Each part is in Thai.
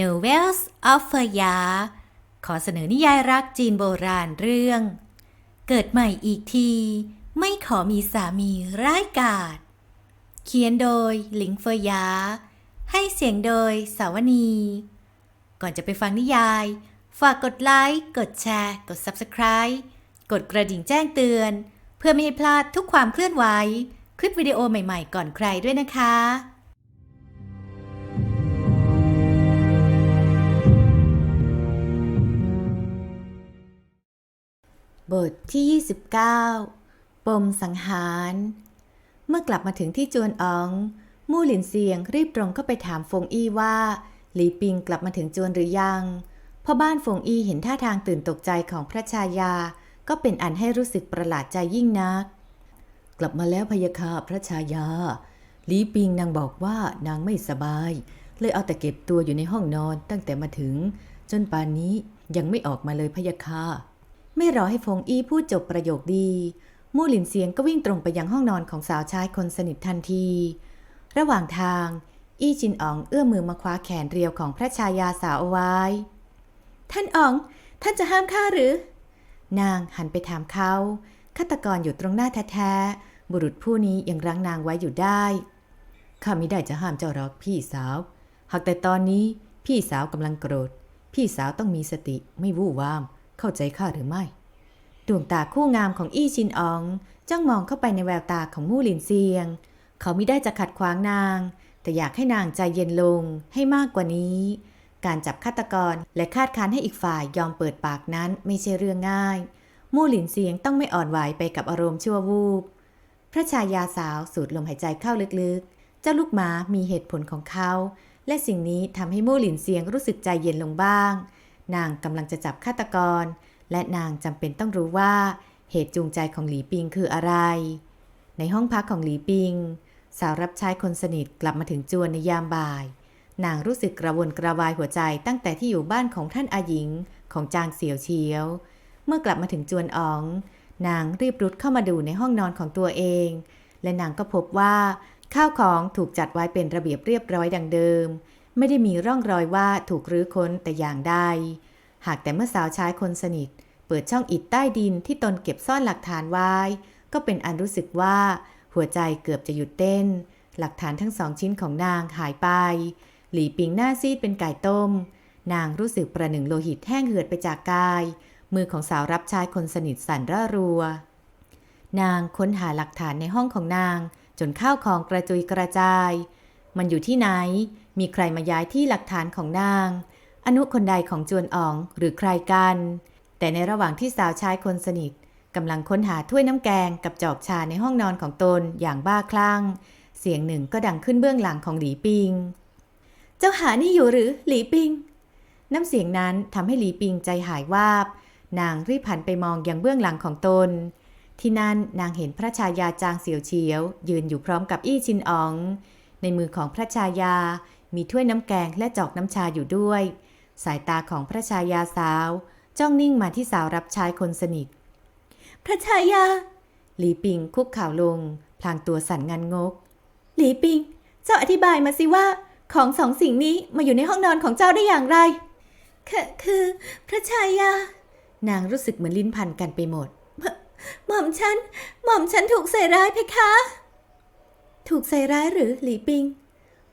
Novels of f e r y a ขอเสนอนิยายรักจีนโบราณเรื่อง เกิดใหม่อีกที ไม่ขอมีสามีร้ายกาจเขียนโดยหลิงเฟอร์ยา ให้เสียงโดยสาวนี ก่อนจะไปฟังนิยาย ฝากกดไลค์ กดแชร์ กด Subscribe กดกระดิ่งแจ้งเตือน เพื่อไม่ให้พลาดทุกความเคลื่อนไหว คลิปวิดีโอใหม่ๆ ก่อนใครด้วยนะคะ บทที่ 29 ปมสังหาร เมื่อกลับมาถึงที่จวนออง มู่หลินเซียงรีบตรงเข้าไปถามฟงอี้ว่า หลีปิงกลับมาถึงจวนหรือยังพ่อบ้านฟงอี้เห็นท่าทางตื่นตกใจของพระชายา ก็เป็นอันให้รู้สึกประหลาดใจยิ่งนัก กลับมาแล้วพยะค่ะพระชายา หลีปิงนางบอกว่านางไม่สบาย เลยเอาแต่เก็บตัวอยู่ในห้องนอนตั้งแต่มาถึง จนป่านนี้ยังไม่ออกมาเลยพยะค่ะ ไม่รอให้ฟงอี้พูดจบประโยคดี มู่หลินเซียงก็วิ่งตรงไปยังห้องนอนของสาวใช้คนสนิททันที ระหว่างทาง อี้จินอ๋องเอื้อมมือมาคว้าแขนเรียวของพระชายาสาวเอาไว้ ท่านอ๋อง ท่านจะห้ามข้าหรือ นางหันไปถามเขาฆาตกรอยู่ตรงหน้าแท้ๆ บุรุษผู้นี้ยังรั้งนางไว้อยู่ได้ ข้าไม่ได้จะห้ามเจ้าหรอกพี่สาว หากแต่ตอนนี้พี่สาวกำลังโกรธ พี่สาวต้องมีสติไม่วู่วาม เข้าใจข้าหรือไม่ ดวงตาคู่งามของอี้ชินอองจ้องมองเข้าไปในแววตาของมู่หลินเซียง เขาไม่ได้จะขัดขวางนาง แต่อยากให้นางใจเย็นลงให้มากกว่านี้ การจับฆาตกรและคาดคั้นให้อีกฝ่ายยอมเปิดปากนั้นไม่ใช่เรื่องง่าย มู่หลินเซียงต้องไม่อ่อนไหวไปกับอารมณ์ชั่ววูบ พระชายาสาวสูดลมหายใจเข้าลึกๆ เจ้าลูกหมามีเหตุผลของเขา และสิ่งนี้ทำให้มู่หลินเซียงรู้สึกใจเย็นลงบ้าง นางกำลังจะจับฆาตกร และนางจำเป็นต้องรู้ว่า เหตุจูงใจของหลีปิงคืออะไร ในห้องพักของหลีปิง สาวรับใช้คนสนิทกลับมาถึงจวนในยามบ่าย นางรู้สึกกระวนกระวายหัวใจตั้งแต่ที่อยู่บ้านของท่านอาหญิงของจางเสี่ยวเฉียว เมื่อกลับมาถึงจวนอ๋อง นางรีบรุดเข้ามาดูในห้องนอนของตัวเอง และนางก็พบว่า ข้าวของถูกจัดไว้เป็นระเบียบเรียบร้อยดังเดิม ไม่ได้มีร่องรอยว่าถูกรื้อค้นแต่อย่างใด หากแต่เมื่อสาวใช้คนสนิท เปิดช่องอิฐใต้ดินที่ตนเก็บซ่อนหลักฐานไว้ ก็เป็นอันรู้สึกว่า หัวใจเกือบจะหยุดเต้น หลักฐานทั้งสองชิ้นของนางหายไป หลีปิงหน้าซีดเป็นไก่ต้ม นางรู้สึกประหนึ่งโลหิตแห้งเหือดไปจากกาย มือของสาวรับใช้คนสนิทสั่นร่ารัวนางค้นหาหลักฐานในห้องของนาง จนข้าวของกระจุยกระจาย มันอยู่ที่ไหน มีใครมาย้ายที่หลักฐานของนาง อนุคนใดของจวนอ๋องหรือใครกัน แต่ในระหว่างที่สาวชายคนสนิทกำลังค้นหาถ้วยน้ำแกงกับจอกชาในห้องนอนของตนอย่างบ้าคลั่ง เสียงหนึ่งก็ดังขึ้นเบื้องหลังของหลีปิง เจ้าหานี่อยู่หรือหลีปิง น้ำเสียงนั้นทำให้หลีปิงใจหายวาบ นางรีบหันไปมองยังเบื้องหลังของตน ที่นั่นนางเห็นพระชายาจางเสียวเฉียว ยืนอยู่พร้อมกับอี้ชินอ๋อง ในมือของพระชายา มีถ้วยน้ำแกงและจอกน้ำชาอยู่ด้วย สายตาของพระชายาสาว จ้องนิ่งมาที่สาวรับใช้คนสนิท พระชายา หลีปิงคุกเข่าวลง พลางตัวสั่นงันงก หลีปิง เจ้าอธิบายมาสิว่า ของสองสิ่งนี้มาอยู่ในห้องนอนของเจ้าได้อย่างไร คือคือ พระชายา นางรู้สึกเหมือนลิ้นพันกันไปหมดหม่อมฉัน หม่อมฉันถูกใส่ร้ายเพคะ ถูกใส่ร้ายหรือหลีปิง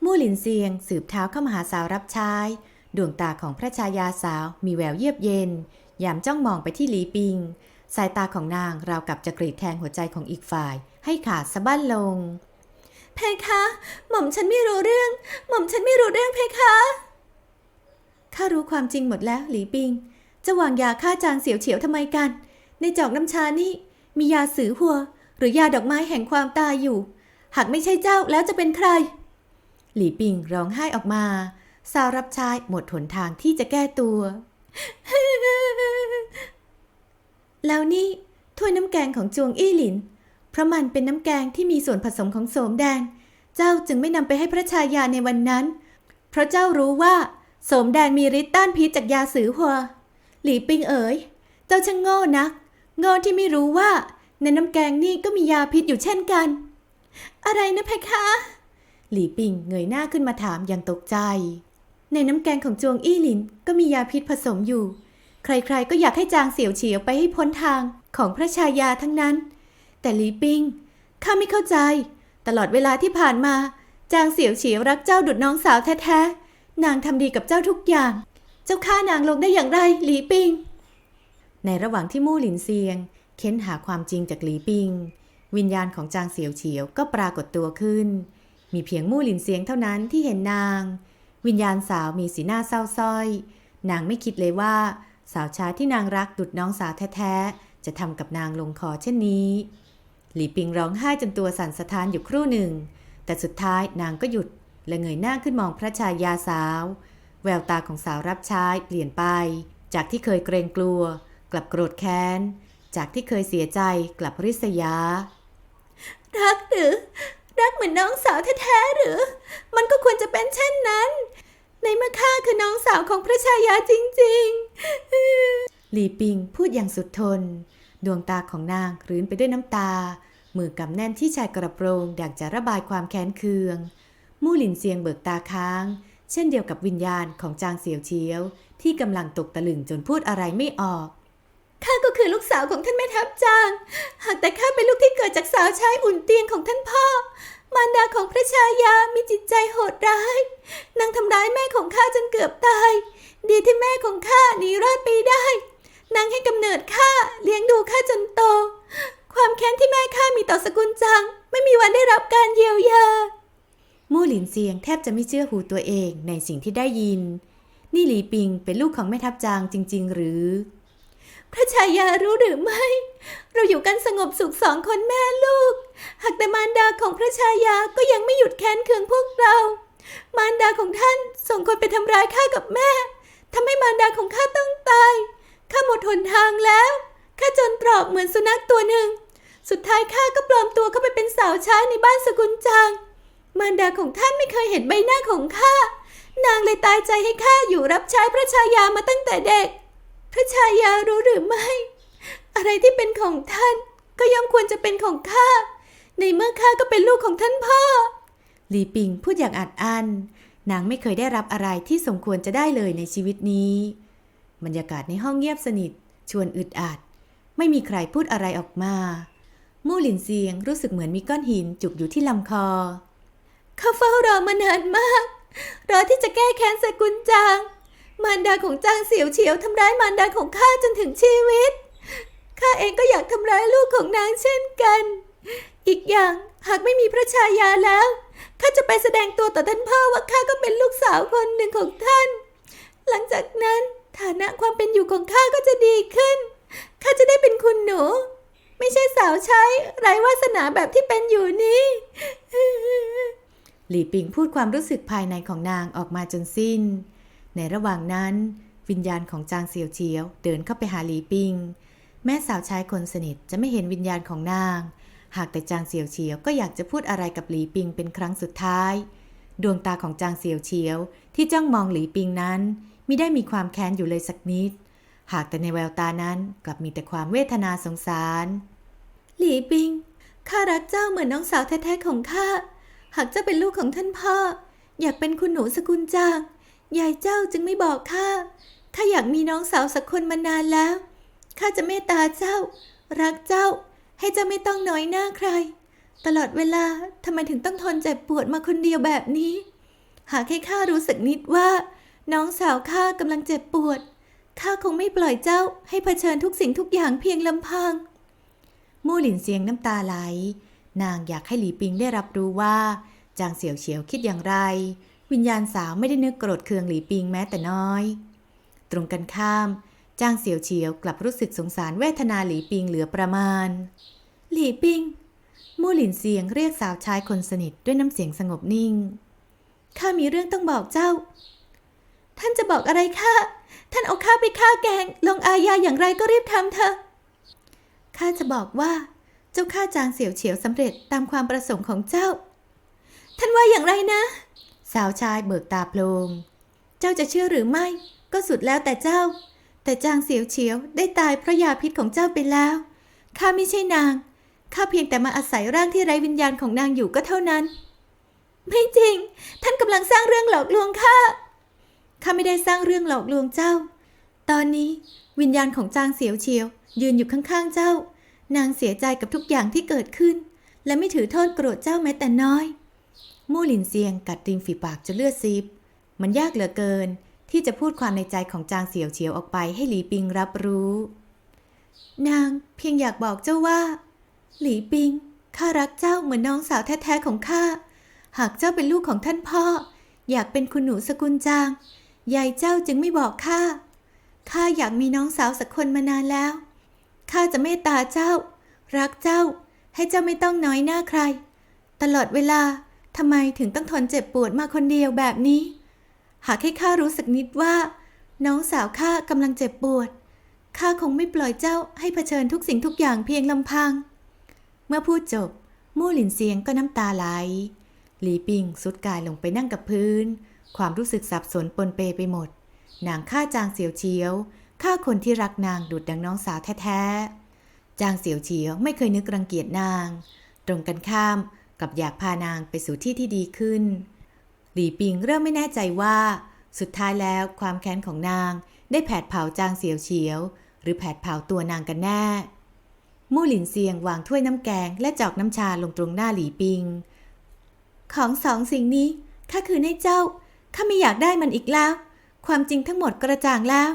มู่หลินเซียงสืบเท้าเข้ามาหาสาวรับใช้ดวงตาของพระชายาสาวมีแววเยือกเย็น ยามจ้องมองไปที่หลีปิง สายตาของนางราวกับจะกรีดแทงหัวใจของอีกฝ่าย ให้ขาดสะบั้นลง เพคะ หม่อมฉันไม่รู้เรื่อง หม่อมฉันไม่รู้เรื่องเพคะข้ารู้ความจริงหมดแล้วหลีปิง จะวางยาฆ่าจางเสียวเฉียวทำไมกัน ในจอกน้ำชานี่มียาสือหัว หรือยาดอกไม้แห่งความตายอยู่ หากไม่ใช่เจ้าแล้วจะเป็นใคร หลี่ปิงร้องไห้ออกมา สาวรับใช้หมดหนทางที่จะแก้ตัว แล้วนี่ถ้วยน้ำแกงของจวงอี้หลิน เพราะมันเป็นน้ำแกงที่มีส่วนผสมของโสมแดง เจ้าจึงไม่นำไปให้พระชายาในวันนั้น เพราะเจ้ารู้ว่าโสมแดงมีฤทธิ์ต้านพิษจากยาสือหัว หลี่ปิงเอ๋ย เจ้าช่างโง่นักโง่ที่ไม่รู้ว่าในน้ำแกงนี่ก็มียาพิษอยู่เช่นกัน อะไรนะเพคะ หลี่ปิงเงยหน้าขึ้นมาถามอย่างตกใจ ในน้ำแกงของจวงอี้หลินก็มียาพิษผสมอยู่ ใครๆก็อยากให้จางเสี่ยวเฉียวไปให้พ้นทางของพระชายาทั้งนั้น แต่หลี่ปิงข้าไม่เข้าใจ ตลอดเวลาที่ผ่านมา จางเสี่ยวเฉียวรักเจ้าดุดน้องสาวแท้ๆนางทำดีกับเจ้าทุกอย่าง เจ้าฆ่านางลงได้อย่างไรหลี่ปิง ในระหว่างที่มู่หลินเซียง เค้นหาความจริงจากหลีปิง วิญญาณของจางเสียวเฉียวก็ปรากฏตัวขึ้น มีเพียงมู่หลินเซียงเท่านั้นที่เห็นนาง วิญญาณสาวมีสีหน้าเศร้าส้อย นางไม่คิดเลยว่า สาวชาที่นางรักดุดน้องสาวแท้ๆ จะทำกับนางลงคอเช่นนี้ หลีปิงร้องไห้จนตัวสั่นสะท้านอยู่ครู่หนึ่ง แต่สุดท้ายนางก็หยุดและเงยหน้าขึ้นมองพระชายาสาว แววตาของสาวรับใช้เปลี่ยนไป จากที่เคยเกรงกลัว กลับโกรธแค้น จากที่เคยเสียใจกลับริษยา รักหรือ รักเหมือนน้องสาวแท้ๆหรือ มันก็ควรจะเป็นเช่นนั้น ในเมื่อข้าคือน้องสาวของพระชายาจริงๆ หลีปิงพูดอย่างสุดทน ดวงตาของนางรื้นไปด้วยน้ำตา มือกำแน่นที่ชายกระโปรงอยากจะระบายความแค้นเคือง มู่หลินเซียงเบิกตาค้าง เช่นเดียวกับวิญญาณของจางเสียวเฉียว ที่กำลังตกตะลึงจนพูดอะไรไม่ออก ข้าก็คือลูกสาวของท่านแม่ทัพจาง หากแต่ข้าเป็นลูกที่เกิดจากสาวใช้อุ่นเตียงของท่านพ่อ มารดาของพระชายามีจิตใจโหดร้าย นางทำร้ายแม่ของข้าจนเกือบตาย ดีที่แม่ของข้าหนีรอดไปได้ นางให้กำเนิดข้าเลี้ยงดูข้าจนโต ความแค้นที่แม่ข้ามีต่อสกุลจาง ไม่มีวันได้รับการเยียวยา มู่หลินเซียงแทบจะไม่เชื่อหูตัวเองในสิ่งที่ได้ยิน นี่หลีปิงเป็นลูกของแม่ทัพจางจริง ๆ หรือ พระชายารู้หรือไม่ เราอยู่กันสงบสุขสองคนแม่ลูก หากแต่มารดาของพระชายาก็ยังไม่หยุดแค้นเคืองพวกเรา มารดาของท่านส่งคนไปทำร้ายข้ากับแม่ทำให้มารดาของข้าต้องตาย ข้าหมดหนทางแล้ว ข้าจนตรอกเหมือนสุนัขตัวหนึ่ง สุดท้ายข้าก็ปลอมตัวเข้าไปเป็นสาวใช้ในบ้านสกุลจาง มารดาของท่านไม่เคยเห็นใบหน้าของข้า นางเลยตายใจให้ข้าอยู่รับใช้พระชายามาตั้งแต่เด็ก พระชายารู้หรือไม่ อะไรที่เป็นของท่านก็ย่อมควรจะเป็นของข้า ในเมื่อข้าก็เป็นลูกของท่านพ่อ หลีปิงพูดอย่างอัดอั้น นางไม่เคยได้รับอะไรที่สมควรจะได้เลยในชีวิตนี้ บรรยากาศในห้องเงียบสนิท ชวนอึดอัด ไม่มีใครพูดอะไรออกมา มู่หลินเซียงรู้สึกเหมือนมีก้อนหินจุกอยู่ที่ลำคอ ข้าเฝ้ารอมานานมาก รอที่จะแก้แค้นสกุลจาง มารดาของจางเสียวเฉียวทำร้ายมารดาของข้าจนถึงชีวิต ข้าเองก็อยากทำร้ายลูกของนางเช่นกัน อีกอย่างหากไม่มีพระชายาแล้ว ข้าจะไปแสดงตัวต่อท่านพ่อว่าข้าก็เป็นลูกสาวคนหนึ่งของท่าน หลังจากนั้นฐานะความเป็นอยู่ของข้าก็จะดีขึ้น ข้าจะได้เป็นคุณหนู ไม่ใช่สาวใช้ไร้วาสนาแบบที่เป็นอยู่นี้ หลีปิงพูดความรู้สึกภายในของนางออกมาจนสิ้น ในระหว่างนั้น วิญญาณของจางเซียวเฉียวเดินเข้าไปหาหลีปิง แม่สาวใช้คนสนิทจะไม่เห็นวิญญาณของนาง หากแต่จางเซียวเฉียวก็อยากจะพูดอะไรกับหลีปิงเป็นครั้งสุดท้าย ดวงตาของจางเซียวเฉียวที่จ้องมองหลีปิงนั้นมิได้มีความแค้นอยู่เลยสักนิด หากแต่ในแววตานั้นกลับมีแต่ความเวทนาสงสาร หลีปิงข้ารักเจ้าเหมือนน้องสาวแท้ๆของข้า หากเจ้าเป็นลูกของท่านพ่อ อยากเป็นคุณหนูสกุลจาง ยายเจ้าจึงไม่บอกข้า ข้าอยากมีน้องสาวสักคนมานานแล้ว ข้าจะเมตตาเจ้า รักเจ้า ให้เจ้าไม่ต้องน้อยหน้าใคร ตลอดเวลาทำไมถึงต้องทนเจ็บปวดมาคนเดียวแบบนี้ หากให้ข้ารู้สึกนิดว่า น้องสาวข้ากำลังเจ็บปวด ข้าคงไม่ปล่อยเจ้าให้เผชิญทุกสิ่งทุกอย่างเพียงลำพัง มู่หลินเสียงน้ำตาไหล นางอยากให้หลีปิงได้รับรู้ว่า จางเสี่ยวเฉียวคิดอย่างไร วิญญาณสาวไม่ได้นึกโกรธเคืองหลีปิงแม้แต่น้อย ตรงกันข้ามจางเสียวเฉียวกลับรู้สึกสงสารเวทนาหลีปิงเหลือประมาณ หลีปิงมู่หลินเสียงเรียกสาวชายคนสนิทด้วยน้ำเสียงสงบนิ่ง ข้ามีเรื่องต้องบอกเจ้า ท่านจะบอกอะไรข้า ท่านเอาข้าไปฆ่าแกง ลงอาญาอย่างไรก็รีบทำเถอะ ข้าจะบอกว่า เจ้าข้าจางเสียวเฉียวสำเร็จตามความประสงค์ของเจ้า ท่านว่าอย่างไรนะ สาวชายเบิกตาโพลง เจ้าจะเชื่อหรือไม่ ก็สุดแล้วแต่เจ้า แต่จางเสียวเฉียวได้ตายเพราะยาพิษของเจ้าไปแล้ว ข้าไม่ใช่นาง ข้าเพียงแต่มาอาศัยร่างที่ไร้วิญญาณของนางอยู่ก็เท่านั้น ไม่จริง ท่านกำลังสร้างเรื่องหลอกลวงข้า ข้าไม่ได้สร้างเรื่องหลอกลวงเจ้า ตอนนี้วิญญาณของจางเสียวเฉียว ยืนอยู่ข้างๆเจ้า นางเสียใจกับทุกอย่างที่เกิดขึ้น และไม่ถือโทษโกรธเจ้าแม้แต่น้อย มู่หลินเซียงกัดริมฝีปากจนเลือดซีบมันยากเหลือเกิน ที่จะพูดความในใจของจางเสียวเฉียวออกไปให้หลีปิงรับรู้ นางเพียงอยากบอกเจ้าว่า หลีปิงข้ารักเจ้าเหมือนน้องสาวแท้ๆของข้า หากเจ้าเป็นลูกของท่านพ่อ อยากเป็นคุณหนูสกุลจาง ยายเจ้าจึงไม่บอกข้า ข้าอยากมีน้องสาวสักคนมานานแล้ว ข้าจะเมตตาเจ้า รักเจ้า ให้เจ้าไม่ต้องน้อยหน้าใคร ตลอดเวลา ทำไมถึงต้องทนเจ็บปวดมาคนเดียวแบบนี้ หากให้ข้ารู้สึกนิดว่า น้องสาวข้ากำลังเจ็บปวดข้าคงไม่ปล่อยเจ้าให้เผชิญทุกสิ่งทุกอย่างเพียงลำพัง เมื่อพูดจบ มู่หลินเซียงก็น้ำตาไหล หลีปิงสุดกายลงไปนั่งกับพื้น ความรู้สึกสับสนปนเปไปหมด นางฆ่าจางเสียวเฉียวฆ่าคนที่รักนางดุดดังน้องสาวแท้ๆ จางเสียวเฉียวไม่เคยนึกรังเกียจนาง ตรงกันข้าม กับอยากพานางไปสู่ที่ที่ดีขึ้น หลีปิงเริ่มไม่แน่ใจว่า สุดท้ายแล้วความแค้นของนางได้แผดเผาจางเสียวเฉียว หรือแผดเผาตัวนางกันแน่ มู่หลินเซียงวางถ้วยน้ำแกงและจอกน้ำชาลงตรงหน้าหลีปิง ของสองสิ่งนี้ข้าคืนให้เจ้าข้าไม่อยากได้มันอีกแล้ว ความจริงทั้งหมดกระจ่างแล้ว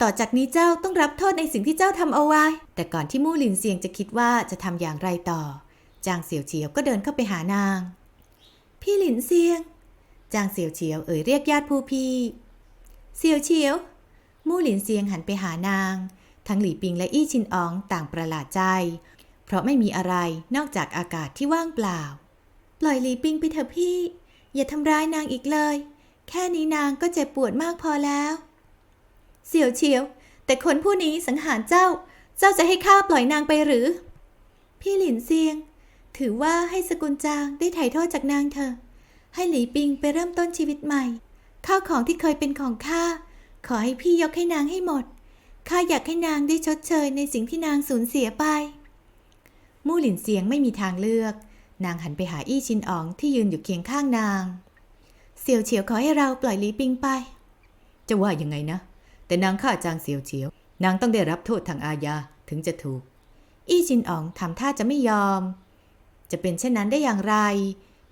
ต่อจากนี้เจ้าต้องรับโทษในสิ่งที่เจ้าทำเอาไว้ แต่ก่อนที่มู่หลินเซียงจะคิดว่าจะทำอย่างไรต่อ จางเสี่ยวเฉียวก็เดินเข้าไปหานาง พี่หลินเซียง จางเสี่ยวเฉียวเอ่ยเรียกญาติผู้พี่ เสี่ยวเฉียวมู่หลินเซียงหันไปหานาง ทั้งหลี่ปิงและอี้ชินอองต่างประหลาดใจ เพราะไม่มีอะไรนอกจากอากาศที่ว่างเปล่า ปล่อยหลีปิงไปเถอะพี่ อย่าทำร้ายนางอีกเลย แค่นี้นางก็เจ็บปวดมากพอแล้ว เสี่ยวเฉียว แต่คนผู้นี้สังหารเจ้า เจ้าจะให้ข้าปล่อยนางไปหรือ พี่หลินเซียง ถือว่าให้สกุลจางได้ไถ่โทษจากนางเถอะ ให้หลีปิงไปเริ่มต้นชีวิตใหม่ ข้าวของที่เคยเป็นของข้า ขอให้พี่ยกให้นางให้หมด ข้าอยากให้นางได้ชดเชยในสิ่งที่นางสูญเสียไป มู่หลินเซียงไม่มีทางเลือก นางหันไปหาอี้ชินอ๋องที่ยืนอยู่เคียงข้างนาง เสี่ยวเฉียวขอให้เราปล่อยหลีปิงไป จะว่ายังไงนะ แต่นางฆ่าจางเสี่ยวเฉียว นางต้องได้รับโทษทางอาญาถึงจะถูก อี้ชินอ๋องทำท่าจะไม่ยอม จะเป็นเช่นนั้นได้อย่างไร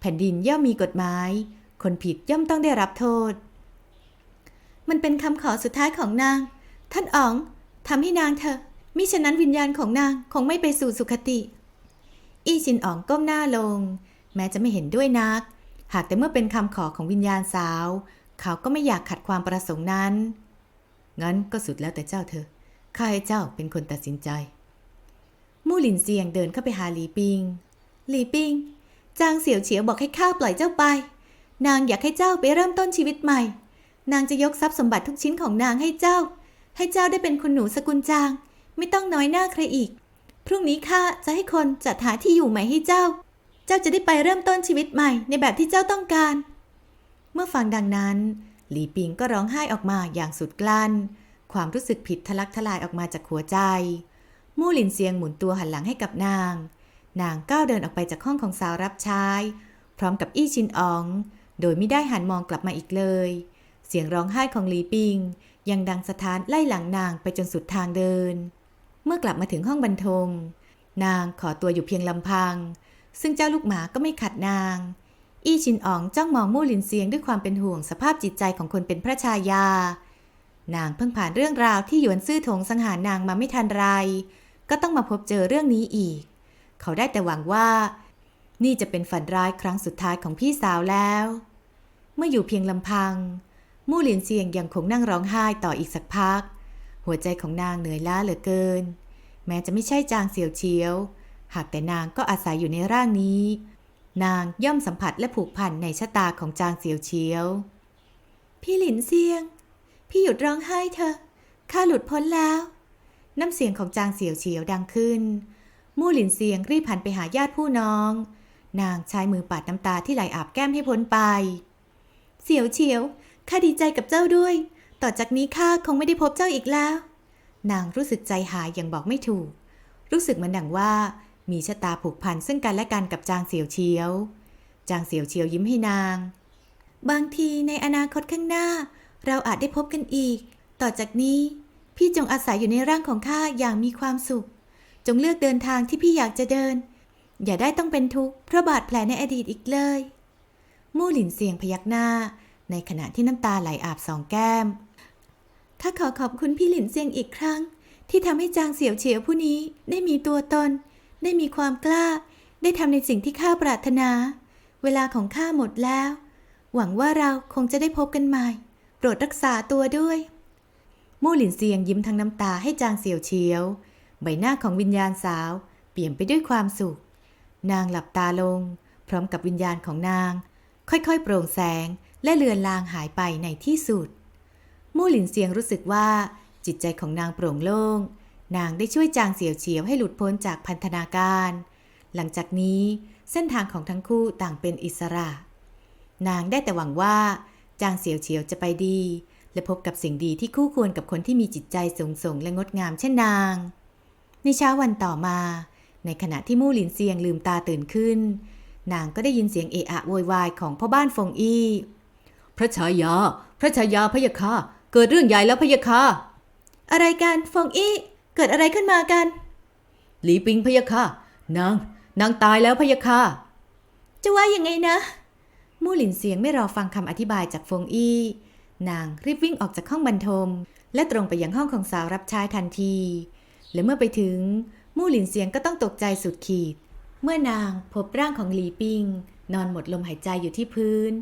แผ่นดินย่อมมีกฎหมาย คนผิดย่อมต้องได้รับโทษ มันเป็นคำขอสุดท้ายของนาง ท่านอ๋องทำให้นางเถอะมิฉะนั้นวิญญาณของนางคงไม่ไปสู่สุคติ อี้ชินอ๋องก้มหน้าลง แม้จะไม่เห็นด้วยนัก หากแต่เมื่อเป็นคำขอของวิญญาณสาว เขาก็ไม่อยากขัดความประสงค์นั้น งั้นก็สุดแล้วแต่เจ้าเธอ ข้าให้เจ้าเป็นคนตัดสินใจ มู่หลินเซียงเดินเข้าไปหาหลีปิง หลีปิง จางเสี่ยวเฉียวบอกให้ข้าปล่อยเจ้าไป นางอยากให้เจ้าไปเริ่มต้นชีวิตใหม่ นางจะยกทรัพย์สมบัติทุกชิ้นของนางให้เจ้า ให้เจ้าได้เป็นคุณหนูสกุลจาง ไม่ต้องน้อยหน้าใครอีก พรุ่งนี้ข้าจะให้คนจัดหาที่อยู่ใหม่ให้เจ้า เจ้าจะได้ไปเริ่มต้นชีวิตใหม่ในแบบที่เจ้าต้องการ เมื่อฟังดังนั้น หลีปิงก็ร้องไห้ออกมาอย่างสุดกลั้น ความรู้สึกผิดทะลักทลายออกมาจากหัวใจมู่หลินเซียงหมุนตัวหันหลังให้กับนาง นางก้าวเดินออกไปจากห้องของสาวรับใช้พร้อมกับอี้ชินออง โดยไม่ได้หันมองกลับมาอีกเลย เสียงร้องไห้ของหลีปิง ยังดังสะท้านไล่หลังนางไปจนสุดทางเดิน เมื่อกลับมาถึงห้องบรรทม นางขอตัวอยู่เพียงลำพัง ซึ่งเจ้าลูกหมาก็ไม่ขัดนาง อี้ชินอ๋องจ้องมองมู่หลินเซียงด้วยความเป็นห่วงสภาพจิตใจของคนเป็นพระชายา นางเพิ่งผ่านเรื่องราวที่หยวนซื่อถงสังหารนางมาไม่ทันไร ก็ต้องมาพบเจอเรื่องนี้อีก เขาได้แต่หวังว่า นี่จะเป็นฝันร้ายครั้งสุดท้ายของพี่สาวแล้ว เมื่ออยู่เพียงลำพัง มู่หลินเซียงยังคงนั่งร้องไห้ต่ออีกสักพัก หัวใจของนางเหนื่อยล้าเหลือเกิน แม้จะไม่ใช่จางเสียวเฉียว หากแต่นางก็อาศัยอยู่ในร่างนี้ นางย่อมสัมผัสและผูกพันในชะตาของจางเสียวเฉียว พี่หลินเซียง พี่หยุดร้องไห้เถอะข้าหลุดพ้นแล้ว น้ำเสียงของจางเสียวเฉียวดังขึ้น มู่หลินเซียงรีบหันไปหาญาติผู้น้อง นางใช้มือปัดน้ำตาที่ไหลอาบแก้มให้พ้นไป เสียวเฉียวข้าดีใจกับเจ้าด้วย ต่อจากนี้ข้าคงไม่ได้พบเจ้าอีกแล้ว นางรู้สึกใจหายอย่างบอกไม่ถูก รู้สึกเหมือนดังว่า มีชะตาผูกพันซึ่งกันและกันกับจางเสียวเฉียว จางเสียวเฉียวยิ้มให้นาง บางทีในอนาคตข้างหน้า เราอาจได้พบกันอีก ต่อจากนี้ พี่จงอาศัยอยู่ในร่างของข้าอย่างมีความสุข จงเลือกเดินทางที่พี่อยากจะเดิน อย่าได้ต้องเป็นทุกข์เพราะบาดแผลในอดีตอีกเลย มู่หลินเสียงพยักหน้า ในขณะที่น้ำตาไหลอาบสองแก้มข้าขอขอบคุณพี่หลินเซียงอีกครั้ง ที่ทำให้จางเสี่ยวเฉียวผู้นี้ได้มีตัวตน ได้มีความกล้า ได้ทำในสิ่งที่ข้าปรารถนา เวลาของข้าหมดแล้ว หวังว่าเราคงจะได้พบกันใหม่ โปรดรักษาตัวด้วย มู่หลินเซียงยิ้มทั้งน้ำตาให้จางเสี่ยวเฉียว ใบหน้าของวิญญาณสาว เปลี่ยนไปด้วยความสุข นางหลับตาลง พร้อมกับวิญญาณของนาง ค่อยๆ โปร่งแสงและเลือนลางหายไปในที่สุด มู่หลินเซียงรู้สึกว่า จิตใจของนางโปร่งโล่ง นางได้ช่วยจางเสี่ยวเฉียวให้หลุดพ้นจากพันธนาการ หลังจากนี้เส้นทางของทั้งคู่ต่างเป็นอิสระ นางได้แต่หวังว่า จางเสี่ยวเฉียวจะไปดี และพบกับสิ่งดีที่คู่ควรกับคนที่มีจิตใจสูงส่งและงดงามเช่นนาง ในเช้าวันต่อมา ในขณะที่มู่หลินเซียงลืมตาตื่นขึ้น นางก็ได้ยินเสียงเอะอะโวยวายของพ่อบ้านฟงอี้พระชายา พระชายาพะยะค่ะเกิดเรื่องใหญ่แล้วพะยะค่ะอะไรกันฟงอี้เกิดอะไรขึ้นมากัน หลีปิงพะยะค่ะนางนางตายแล้วพะยะค่ะจะว่ายังไงนะ มู่หลินเสียงไม่รอฟังคำอธิบายจากฟงอี้ นางรีบวิ่งออกจากห้องบรรทม และตรงไปยังห้องของสาวรับใช้ทันที และเมื่อไปถึง มู่หลินเสียงก็ต้องตกใจสุดขีด เมื่อนางพบร่างของหลีปิง นอนหมดลมหายใจอยู่ที่พื้น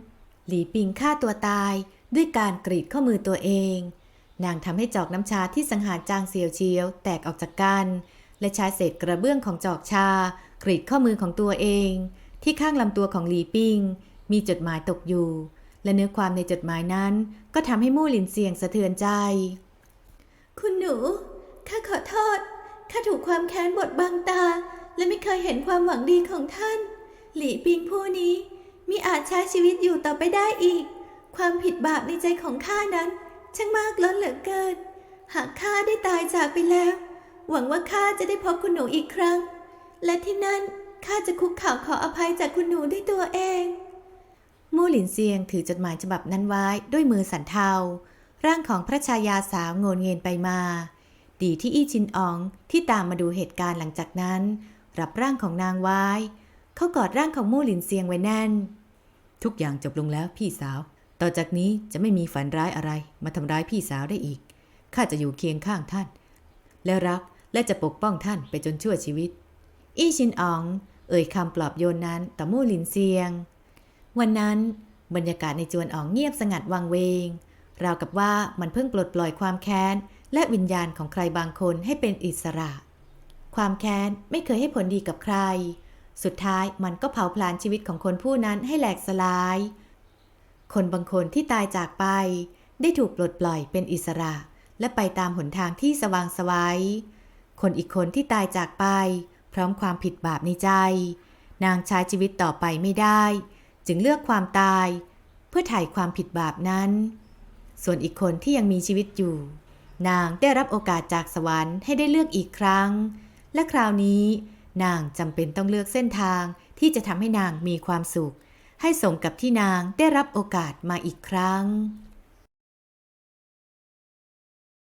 หลีปิงฆ่าตัวตายด้วยการกรีดข้อมือตัวเอง นางทำให้จอกน้ำชาที่สังหารจางเซียวเชียว แตกออกจากกัน และใช้เศษกระเบื้องของจอกชา กรีดข้อมือของตัวเอง ที่ข้างลำตัวของหลีปิง มีจดหมายตกอยู่ และเนื้อความในจดหมายนั้น ก็ทำให้มู่หลินเสียงสะเทือนใจ คุณหนู ข้าขอโทษ ข้าถูกความแค้นบดบังตา และไม่เคยเห็นความหวังดีของท่าน หลี่ปิงผู้นี้มิอาจใช้ชีวิตอยู่ต่อไปได้อีก ความผิดบาปในใจของข้านั้น ช่างมากล้นเหลือเกิน หากข้าได้ตายจากไปแล้ว หวังว่าข้าจะได้พบคุณหนูอีกครั้ง และที่นั่นข้าจะคุกเข่าวขออภัยจากคุณหนูด้วยตัวเองมู่หลินเซียงถือจดหมายฉบับนั้นไว้ด้วยมือสันเทา ร่างของพระชายาสาวโงนเงินไปมา ดีที่อี้ชินอองที่ตามมาดูเหตุการณ์หลังจากนั้น รับร่างของนางไว้ เขากอดร่างของมู่หลินเซียงไว้แน่น ทุกอย่างจบลงแล้วพี่สาว ต่อจากนี้จะไม่มีฝันร้ายอะไร มาทำร้ายพี่สาวได้อีก ข้าจะอยู่เคียงข้างท่าน และรักและจะปกป้องท่านไปจนชั่วชีวิต อี้ชินออง เอ่ยคำปลอบโยนนั้นต่อมู่หลินเซียง วันนั้นบรรยากาศในจวนอองเงียบสงัดวังเวง ราวกับว่ามันเพิ่งปลดปล่อยความแค้น และวิญญาณของใครบางคนให้เป็นอิสระ ความแค้นไม่เคยให้ผลดีกับใคร สุดท้ายมันก็เผาผลาญชีวิตของคนผู้นั้นให้แหลกสลาย คนบางคนที่ตายจากไป ได้ถูกปลดปล่อยเป็นอิสระ และไปตามหนทางที่สว่างไสวัย คนอีกคนที่ตายจากไป พร้อมความผิดบาปในใจ นางใช้ชีวิตต่อไปไม่ได้ จึงเลือกความตาย เพื่อไถ่ความผิดบาปนั้น ส่วนอีกคนที่ยังมีชีวิตอยู่ นางได้รับโอกาสจากสวรรค์ให้ได้เลือกอีกครั้ง และคราวนี้ นางจำเป็นต้องเลือกเส้นทางที่จะทำให้นางมีความสุข ให้สมกับที่นางได้รับโอกาสมาอีกครั้ง